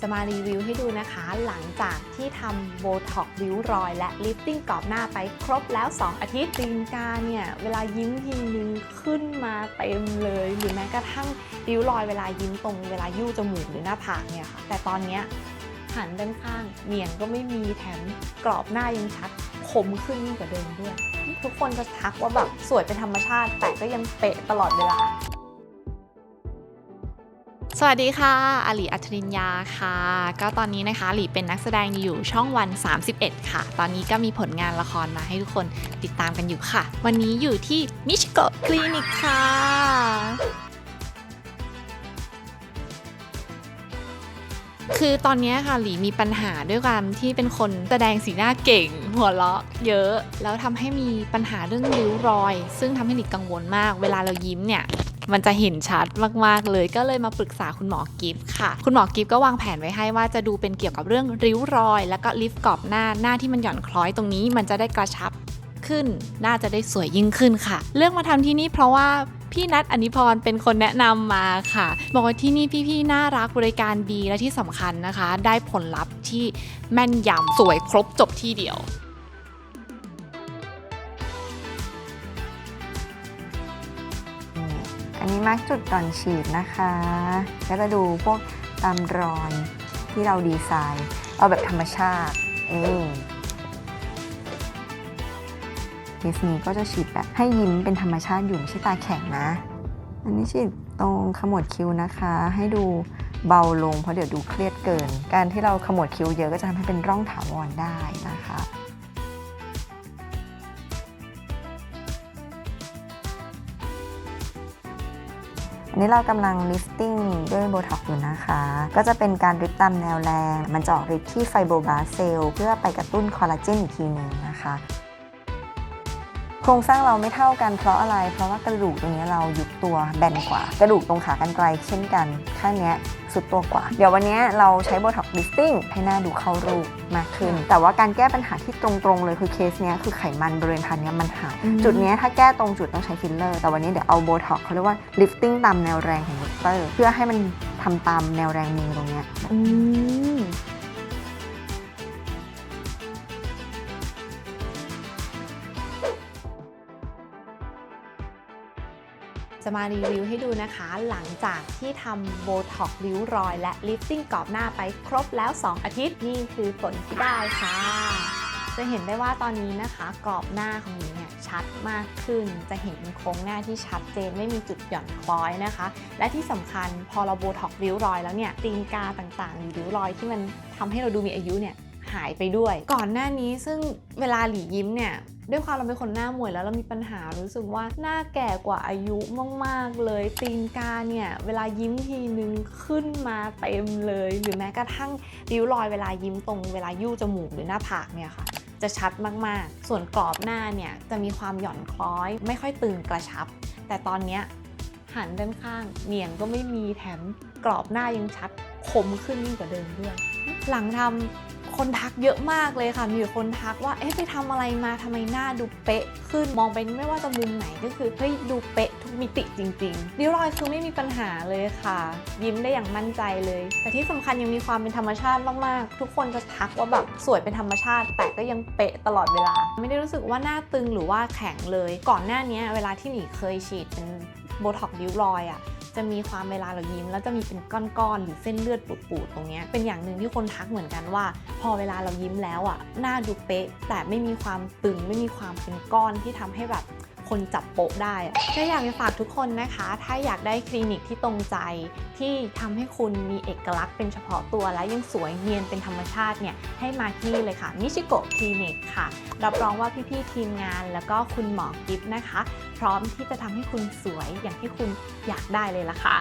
จะมารีวิวให้ดูนะคะ หลังจากที่ทำโบท็อกซ์ริ้วรอย และลิฟติ้งกรอบหน้าไปครบแล้ว 2 อาทิตย์ตีนกาเนี่ย เวลายิ้มทีนึงขึ้นมาเต็มเลย หรือแม้กระทั่งริ้วรอยเวลายิ้มตรงเวลายู่จมูกหรือหน้าผากเนี่ยค่ะ แต่ตอนเนี้ยหันด้านข้างเนียนก็ไม่มีแถมกรอบหน้ายังชัดคมขึ้นยิ่งกว่าเดิมด้วย ทุกคนจะทักว่าแบบสวยเป็นธรรมชาติแต่ก็ยังเป๊ะตลอดเวลา สวัสดีค่ะอาลีอัจฉรินยาค่ะ ก็ตอนนี้นะคะหลีเป็นนักแสดงอยู่ช่องวัน 31 ค่ะ ตอนนี้ก็มีผลงานละครมาให้ทุกคนติดตามกันอยู่ค่ะ วันนี้อยู่ที่มิชโกะคลินิกค่ะ คือตอนนี้ค่ะหลีมีปัญหาด้วยความที่เป็นคนแสดงสีหน้าเก่ง หัวเราะเยอะ แล้วทำให้มีปัญหาเรื่องริ้วรอย ซึ่งทำให้หลีกังวลมาก เวลาเรายิ้มเนี่ยมันจะเห็นชัดมาก ๆ เลยก็เลยมาปรึกษาคุณหมอกิฟต์ค่ะ คุณหมอกิฟต์ก็วางแผนไว้ให้ว่าจะดูเป็นเกี่ยวกับเรื่องริ้วรอย แล้วก็ลิฟต์กรอบหน้าหน้าที่มันหย่อนคล้อยตรงนี้ มันจะได้กระชับขึ้น น่าจะได้สวยยิ่งขึ้นค่ะ เลือกมาทำที่นี่เพราะว่า พี่นัทอนิพรเป็นคนแนะนำมาค่ะ บอกว่าที่นี่พี่ๆน่ารักบริการดีและที่สำคัญนะคะ ได้ผลลัพธ์ที่แม่นยำสวยครบจบที่เดียวอันนี้มาร์กจุดก่อนฉีดนะคะก็จะดูพวกตามรอยที่เราดีไซน์ เอาแบบธรรมชาติเอง เคสนี้ก็จะฉีดแบบให้ยิ้มเป็นธรรมชาติอยู่ไม่ใช่ตาแข็งนะ อันนี้ฉีดตรงขมวดคิ้วนะคะ ให้ดูเบาลงเพราะเดี๋ยวดูเครียดเกิน การที่เราขมวดคิ้วเยอะก็จะทำให้เป็นร่องถาวรได้นะคะอันนี้เรากำลังลิฟติ้งด้วยโบท็อกอยู่นะคะ ก็จะเป็นการริบตามแนวแรง มันจะออกฤทธิ์ที่ไฟโบบลาเซลเพื่อไปกระตุ้นคอลลาเจนอีกทีหนึ่งนะคะ ครงสร้างเราไม่เท่ากันเพราะอะไร เพราะว่ากระดูกตรงนี้เรายุบตัวแบนกว่า กระดูกตรงขากรรไกรเช่นกันข้างเนี้ยสุดตัวกว่า เดี๋ยววันนี้เราใช้โบท็อกลิฟติ้งให้หน้าดูเข้ารูปมากขึ้น แต่ว่าการแก้ปัญหาที่ตรงๆเลยคือเคสเนี้ยคือไขมันบริเวณพันเนี้ยมันหายอืมจุดเนี้ยถ้าแก้ตรงจุดต้องใช้ฟิลเลอร์ แต่วันนี้เดี๋ยวเอาโบท็อกเขาเรียกว่าลิฟติ้งตามแนวแรงของลิฟเตอร์ เพื่อให้มันทำตามแนวแรงมือตรงเนี้ย จะมารีวิวให้ดูนะคะ หลังจากที่ทำโบท็อกซ์ริ้วรอยและลิฟติ้งกรอบหน้าไปครบแล้ว 2 อาทิตย์นี่คือผลที่ได้ค่ะ จะเห็นได้ว่าตอนนี้นะคะกรอบหน้าของหนูเนี่ยชัดมากขึ้น จะเห็นโครงหน้าที่ชัดเจนไม่มีจุดหย่อนคล้อยนะคะ และที่สำคัญพอเราโบท็อกซ์ริ้วรอยแล้วเนี่ยตีนกาต่างๆหรือริ้วรอยที่มันทำให้เราดูมีอายุเนี่ย หายไปด้วย ก่อนหน้านี้ซึ่งเวลาหลียิ้มเนี่ยด้วยความเราเป็นคนหน้าหมวยแล้วเรามีปัญหารู้สึกว่าหน้าแก่กว่าอายุมากๆเลย ตีนกาเนี่ยเวลายิ้มทีนึงขึ้นมาเต็มเลย หรือแม้กระทั่งริ้วรอยเวลายิ้มตรงเวลายู่จมูกหรือหน้าผากเนี่ยค่ะจะชัดมากๆ ส่วนกรอบหน้าเนี่ยจะมีความหย่อนคล้อย ไม่ค่อยตึงกระชับ แต่ตอนเนี้ยหันด้านข้างเนียนก็ไม่มีแถมกรอบหน้ายังชัดคมขึ้นยิ่งกว่าเดิมด้วย หลังทำ คนทักเยอะมากเลยค่ะ มีคนทักว่า เอ๊ะไปทำอะไรมาทำไมหน้าดูเป๊ะ ขึ้น มองไปไม่ว่าจะมุมไหนก็คือ เฮ้ย ดูเป๊ะทุกมิติจริงๆริ้วรอยคือไม่มีปัญหาเลยค่ะ ยิ้มได้อย่างมั่นใจเลย แต่ที่สำคัญยังมีความเป็นธรรมชาติมากๆ ทุกคนจะทักว่าแบบสวยเป็นธรรมชาติ แต่ก็ยังเป๊ะตลอดเวลา ไม่ได้รู้สึกว่าหน้าตึงหรือว่าแข็งเลย ก่อนหน้านี้เวลาที่หนีเคยฉีดเป็นโบท็อกซ์ริ้วรอยอะ จะมีความเวลาเรายิ้ม แล้วจะมีเป็นก้อนๆหรือเส้นเลือดปูดๆตรงเนี้ยเป็นอย่างหนึ่งที่คนทักเหมือนกันว่า พอเวลาเรายิ้มแล้วอะหน้าดูเป๊ะ แต่ไม่มีความตึงไม่มีความเป็นก้อนที่ทำให้แบบ คนจับโปะได้อะก็อยากจะฝากทุกคนนะคะ ถ้าอยากได้คลินิกที่ตรงใจ ที่ทำให้คุณมีเอกลักษณ์เป็นเฉพาะตัวและยังสวยเนียนเป็นธรรมชาติเนี่ยให้มาที่นี่เลยค่ะนิชิโกะคลินิกค่ะรับรองว่าพี่ๆทีมงาน แล้วก็คุณหมอกิฟนะคะ พร้อมที่จะทำให้คุณสวยอย่างที่คุณอยากได้เลยล่ะค่ะ